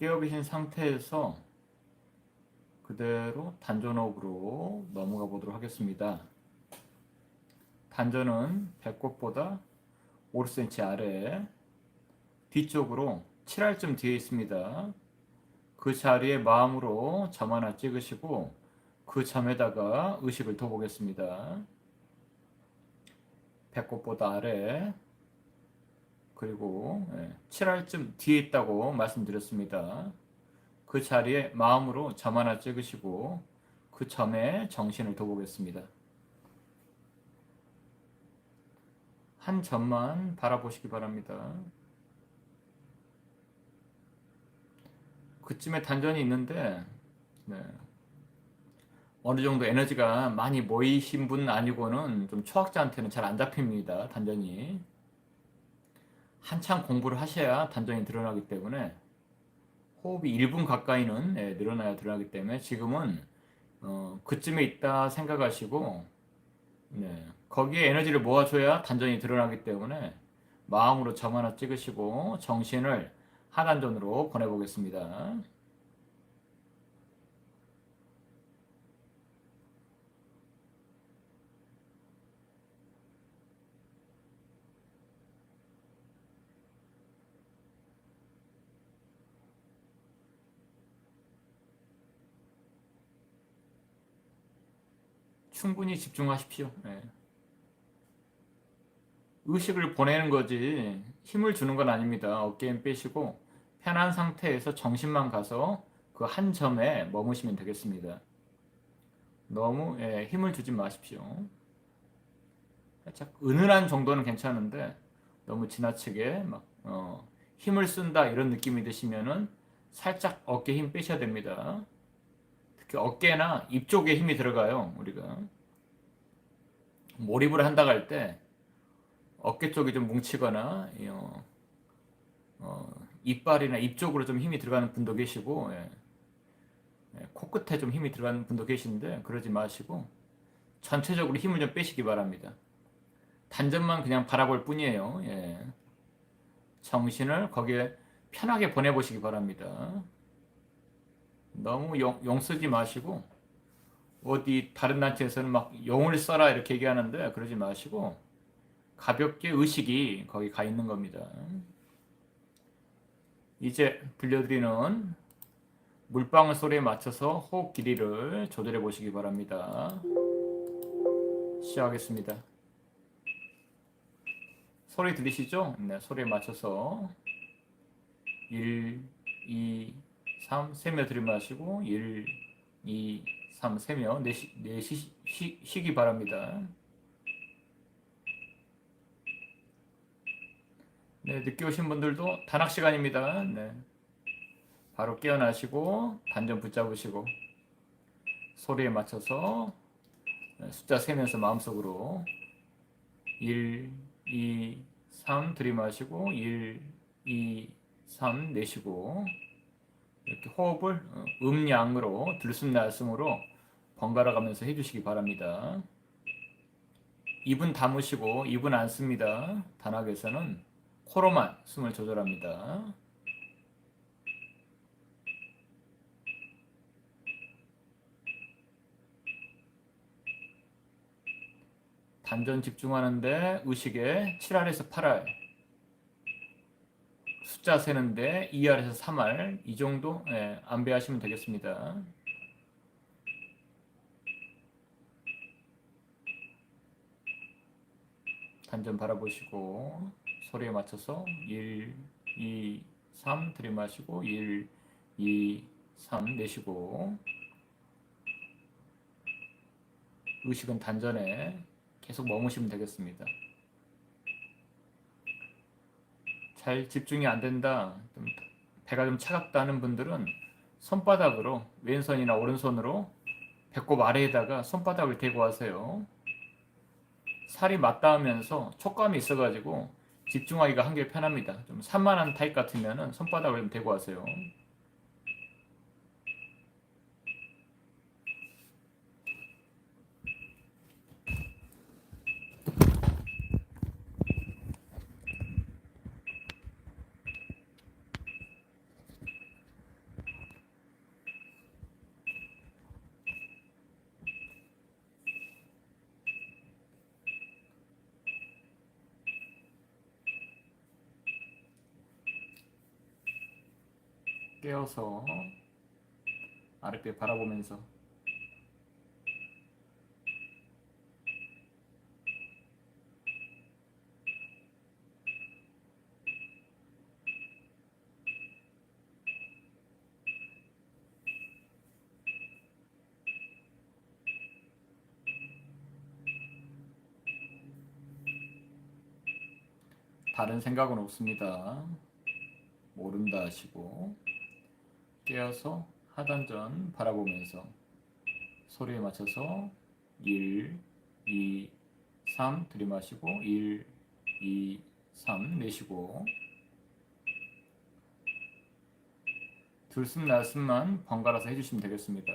깨어 계신 상태에서 그대로 단전호흡으로 넘어가 보도록 하겠습니다. 단전은 배꼽보다 5cm 아래 뒤쪽으로 7할쯤 뒤에 있습니다. 그 자리에 마음으로 점 하나 찍으시고 그 점에다가 의식을 둬보겠습니다. 배꼽보다 아래 그리고 7할쯤 뒤에 있다고 말씀드렸습니다. 그 자리에 마음으로 점 하나 찍으시고 그 점에 정신을 둬보겠습니다. 한 점만 바라보시기 바랍니다. 그쯤에 단전이 있는데 네. 어느 정도 에너지가 많이 모이신 분 아니고는 좀 초학자한테는 잘 안 잡힙니다. 단전이 한참 공부를 하셔야 단전이 드러나기 때문에 호흡이 1분 가까이는 네, 늘어나야 드러나기 때문에 지금은 어, 그쯤에 있다 생각하시고 네, 거기에 에너지를 모아줘야 단전이 드러나기 때문에 마음으로 점 하나 찍으시고 정신을 하단전으로 보내보겠습니다. 충분히 집중하십시오. 네. 의식을 보내는 거지 힘을 주는 건 아닙니다. 어깨에 빼시고 편한 상태에서 정신만 가서 그 한 점에 머무시면 되겠습니다. 너무 예, 힘을 주지 마십시오. 살짝 은은한 정도는 괜찮은데 너무 지나치게 막 어, 힘을 쓴다 이런 느낌이 드시면은 살짝 어깨 힘 빼셔야 됩니다. 특히 어깨나 입 쪽에 힘이 들어가요. 우리가 몰입을 한다 할 때 어깨 쪽이 좀 뭉치거나 어, 어, 이빨이나 입 쪽으로 좀 힘이 들어가는 분도 계시고 예. 예, 코끝에 좀 힘이 들어가는 분도 계신데 그러지 마시고 전체적으로 힘을 좀 빼시기 바랍니다. 단점만 그냥 바라볼 뿐이에요. 예. 정신을 거기에 편하게 보내보시기 바랍니다. 너무 용, 용 쓰지 마시고 어디 다른 단체에서는 막 용을 써라 이렇게 얘기하는데 그러지 마시고 가볍게 의식이 거기 가 있는 겁니다. 이제 들려드리는 물방울 소리에 맞춰서 호흡 길이를 조절해 보시기 바랍니다. 시작하겠습니다. 소리 들리시죠? 네, 소리에 맞춰서 1, 2, 3, 세며 들이마시고 1, 2, 3, 세며 내쉬, 내쉬, 쉬, 쉬기 바랍니다. 네, 늦게 오신 분들도 단학 시간입니다. 네. 바로 깨어나시고 단전 붙잡으시고 소리에 맞춰서 네, 숫자 세면서 마음속으로 1, 2, 3 들이마시고 1, 2, 3 내쉬고 이렇게 호흡을 어, 음양으로 들숨 날숨으로 번갈아 가면서 해주시기 바랍니다. 입은 담으시고 입은 안 씁니다. 단학에서는 코로만 숨을 조절합니다. 단전 집중하는데 의식에 7알에서 8알 숫자 세는데 2알에서 3알 이 정도 예, 안배하시면 되겠습니다. 단전 바라보시고 소리에 맞춰서 1, 2, 3 들이마시고 1, 2, 3 내쉬고 의식은 단전에 계속 머무시면 되겠습니다. 잘 집중이 안 된다, 좀 배가 좀 차갑다 는 분들은 손바닥으로 왼손이나 오른손으로 배꼽 아래에다가 손바닥을 대고 하세요. 살이 맞닿으면서 촉감이 있어가지고 집중하기가 한결 편합니다. 좀 산만한 타입 같으면 손바닥을 좀 대고 하세요. 깨어서 아랫배 바라보면서 다른 생각은 없습니다. 모른다 하시고 깨어서 하단전 바라보면서 소리에 맞춰서 1, 2, 3 들이마시고 1, 2, 3 내쉬고 들숨 날숨만 번갈아서 해주시면 되겠습니다.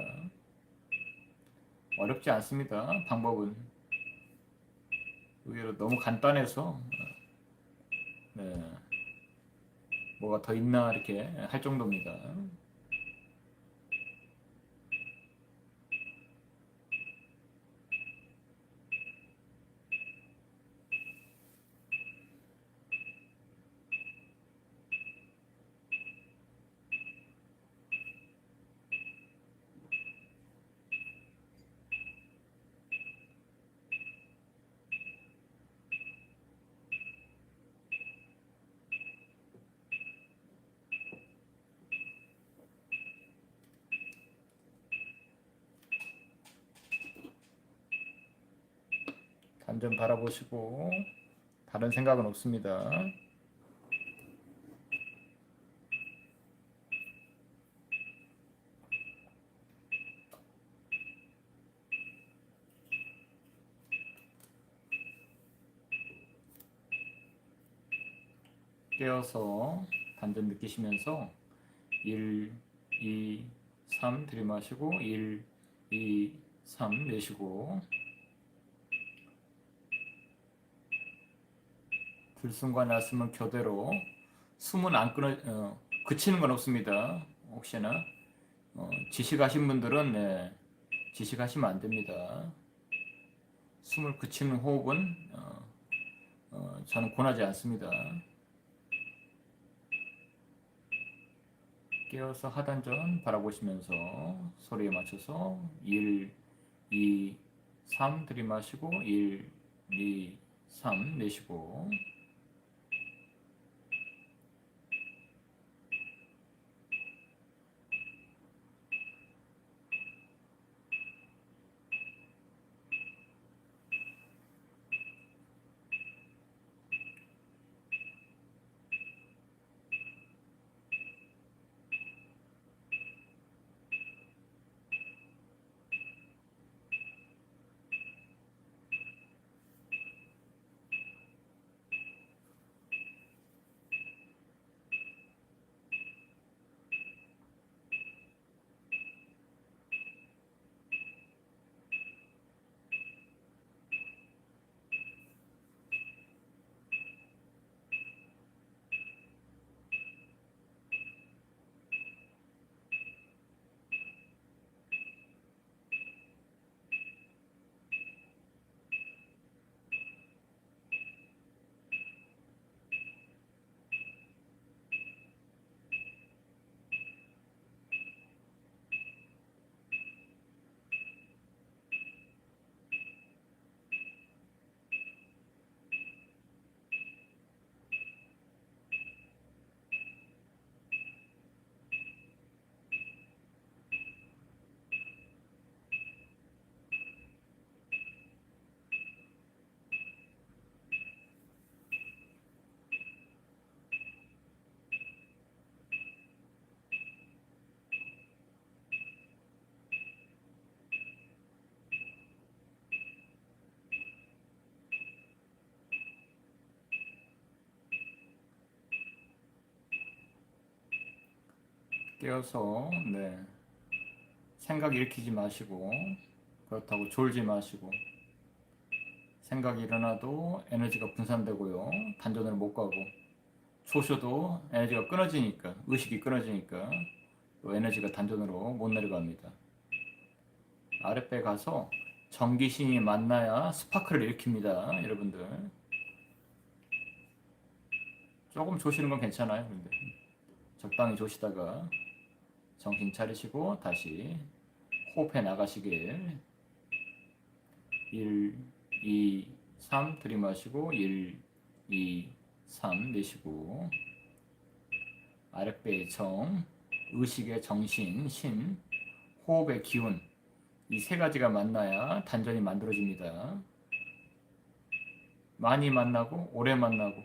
어렵지 않습니다. 방법은 의외로 너무 간단해서 네. 뭐가 더 있나 이렇게 할 정도입니다. 단전 바라보시고 다른 생각은 없습니다. 깨어서 단전 느끼시면서 1, 2, 3 들이마시고 1, 2, 3 내쉬고 들숨과 날숨은 교대로 숨은 안 끊어 어, 그치는 건 없습니다. 혹시나 어, 지식하신 분들은 네, 지식하시면 안 됩니다. 숨을 그치는 호흡은 어, 어, 저는 권하지 않습니다. 깨어서 하단전 바라보시면서 소리에 맞춰서 1, 2, 3 들이마시고 1, 2, 3 내쉬고 깨어서 네. 생각 일으키지 마시고 그렇다고 졸지 마시고 생각이 일어나도 에너지가 분산되고요. 단전으로 못 가고 초쇼도 에너지가 끊어지니까 의식이 끊어지니까 또 에너지가 단전으로 못 내려갑니다. 아랫배 가서 전기신이 만나야 스파크를 일으킵니다 여러분들. 조금 조시는 건 괜찮아요 근데. 적당히 조시다가 정신 차리시고 다시 호흡해 나가시길 1, 2, 3 들이마시고 1, 2, 3 내쉬고 아랫배의 정, 의식의 정신, 신, 호흡의 기운 이 세 가지가 만나야 단전이 만들어집니다. 많이 만나고 오래 만나고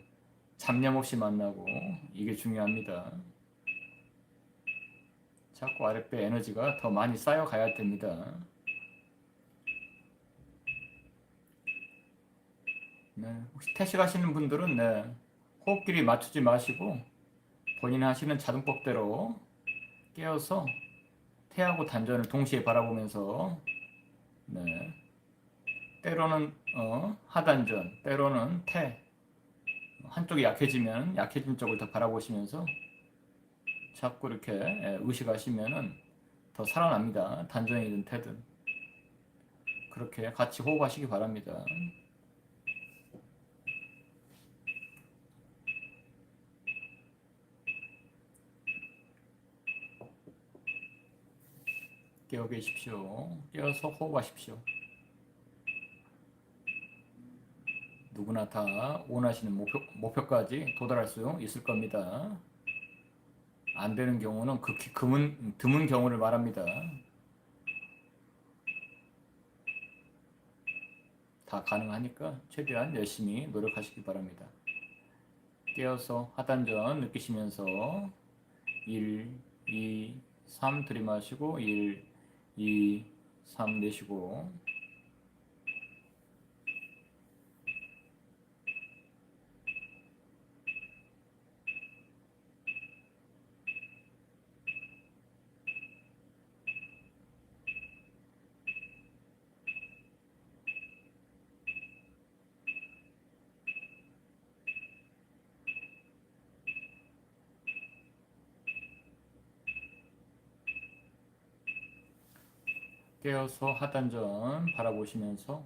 잡념 없이 만나고 이게 중요합니다. 자꾸 아랫배 에너지가 더 많이 쌓여가야 됩니다. 네, 혹시 태식하시는 분들은 네, 호흡길이 맞추지 마시고 본인 하시는 자동법대로 깨어서 태하고 단전을 동시에 바라보면서 네, 때로는 어, 하단전, 때로는 태 한쪽이 약해지면 약해진 쪽을 더 바라보시면서 자꾸 이렇게 예, 의식하시면은 더 살아납니다. 단전이든 태든 그렇게 같이 호흡하시기 바랍니다. 깨어 계십시오. 깨어서 호흡하십시오. 누구나 다 원하시는 목표, 목표까지 도달할 수 있을 겁니다. 안 되는 경우는 극히 드문, 드문 경우를 말합니다. 다 가능하니까 최대한 열심히 노력하시기 바랍니다. 깨어서 하단전 느끼시면서 1, 2, 3 들이마시고 1, 2, 3 내쉬고 깨어서 하단전 바라보시면서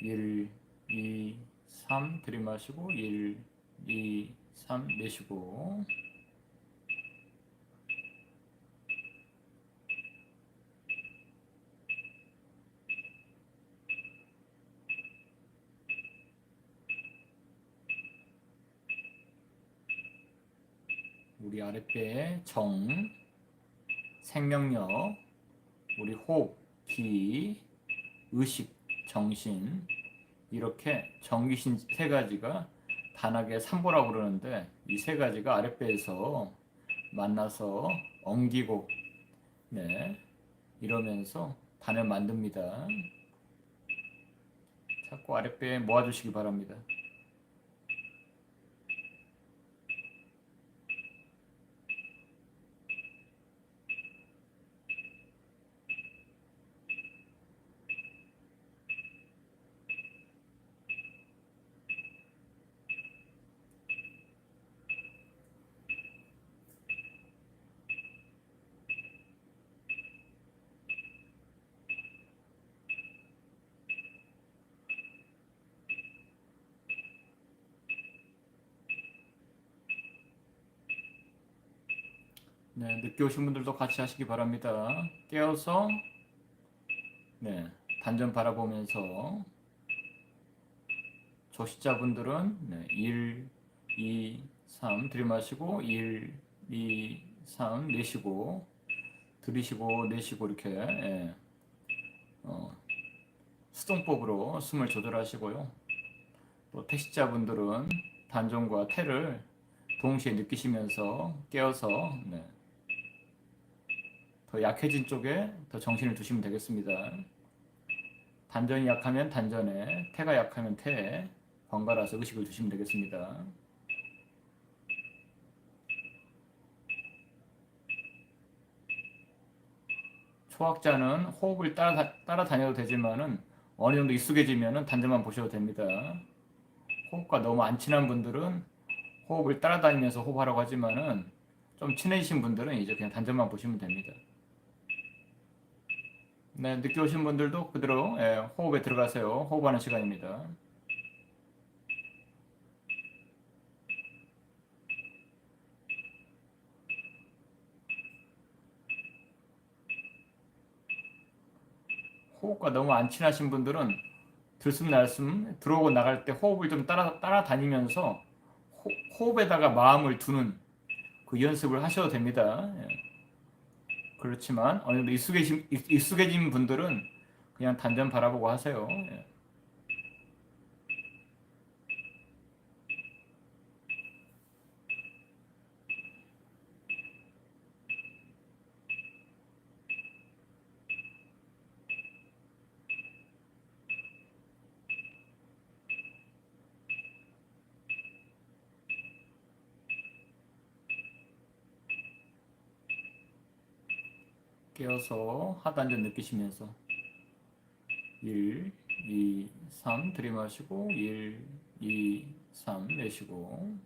1, 2, 3 들이마시고 1, 2, 3 내쉬고. 우리 아랫배에 정, 생명력, 우리 호흡, 기, 의식, 정신 이렇게 정기신 세 가지가 단하게 삼보라고 그러는데 이 세 가지가 아랫배에서 만나서 엉기고 네 이러면서 단을 만듭니다. 자꾸 아랫배에 모아주시기 바랍니다. 네, 늦게 오신 분들도 같이 하시기 바랍니다. 깨어서 네, 단전 바라보면서 조시자분들은 네, 1, 2, 3 들이마시고 1, 2, 3 내쉬고 들이쉬고 내쉬고 이렇게 예, 어, 수동법으로 숨을 조절하시고요. 또 태시자분들은 단전과 태를 동시에 느끼시면서 깨어서 네, 더 약해진 쪽에 더 정신을 두시면 되겠습니다. 단전이 약하면 단전에, 태가 약하면 태에 번갈아서 의식을 두시면 되겠습니다. 초학자는 호흡을 따라, 따라다녀도 되지만은 어느 정도 익숙해지면은 단전만 보셔도 됩니다. 호흡과 너무 안 친한 분들은 호흡을 따라다니면서 호흡하라고 하지만은 좀 친해지신 분들은 이제 그냥 단전만 보시면 됩니다. 네, 늦게 오신 분들도 그대로 예, 호흡에 들어가세요. 호흡하는 시간입니다. 호흡과 너무 안 친하신 분들은 들숨 날숨 들어오고 나갈 때 호흡을 좀 따라 따라다니면서 호흡에다가 마음을 두는 그 연습을 하셔도 됩니다. 예. 그렇지만 어느 정도 익숙해진 익- 익숙해진 분들은 그냥 단전 바라보고 하세요. 예. 깨어서 하단전 느끼시면서 1, 2, 3 들이마시고 1, 2, 3 내쉬고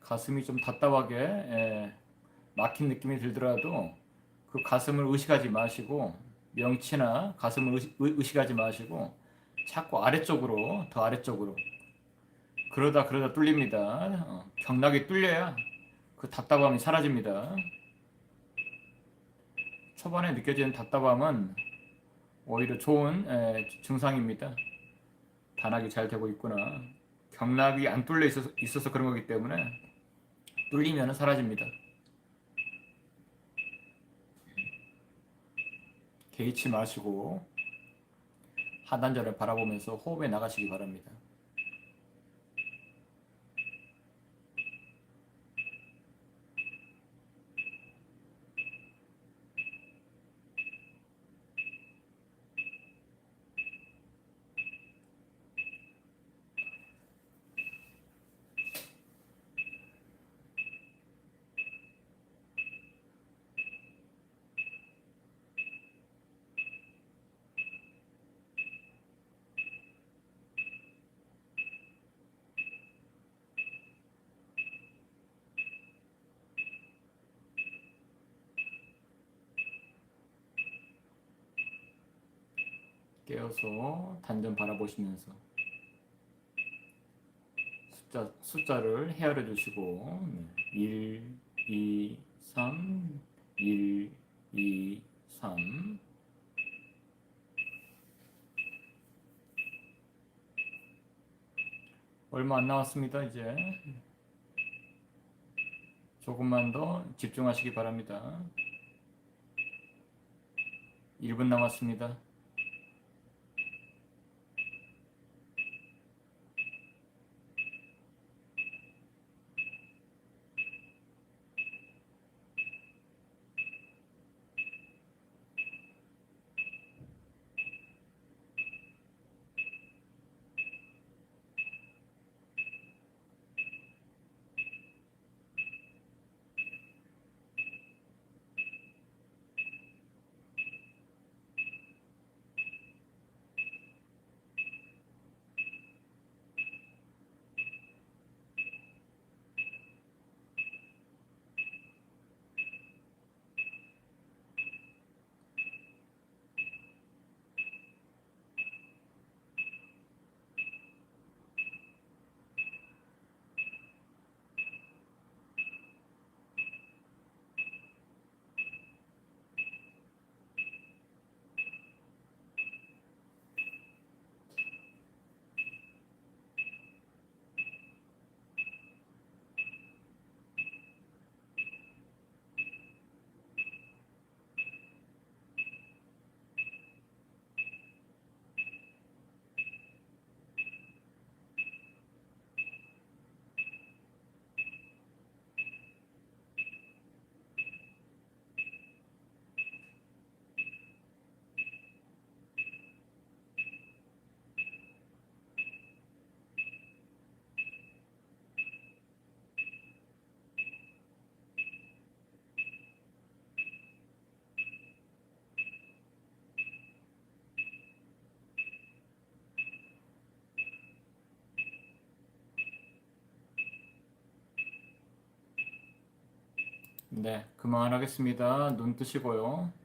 가슴이 좀 답답하게 예, 막힌 느낌이 들더라도 그 가슴을 의식하지 마시고 명치나 가슴을 의식, 의- 의식 하지 마시고 자꾸 아래쪽으로 더 아래쪽으로 그러다 그러다 뚫립니다. 어, 경락이 뚫려야 그 답답함이 사라집니다. 초반에 느껴지는 답답함은 오히려 좋은 에, 증상입니다. 단학이 잘 되고 있구나. 경락이 안 뚫려 있어서, 있어서 그런 거기 때문에 뚫리면 사라집니다. 개의치 마시고 하단절을 바라보면서 호흡에 나가시기 바랍니다. 깨어서 단전 바라보시면서 숫자, 숫자를 헤아려 주시고 네. 1, 2, 3 1, 2, 3 얼마 안 남았습니다 이제. 조금만 더 집중하시기 바랍니다. 1분 남았습니다 네, 그만하겠습니다. 눈 뜨시고요. 네.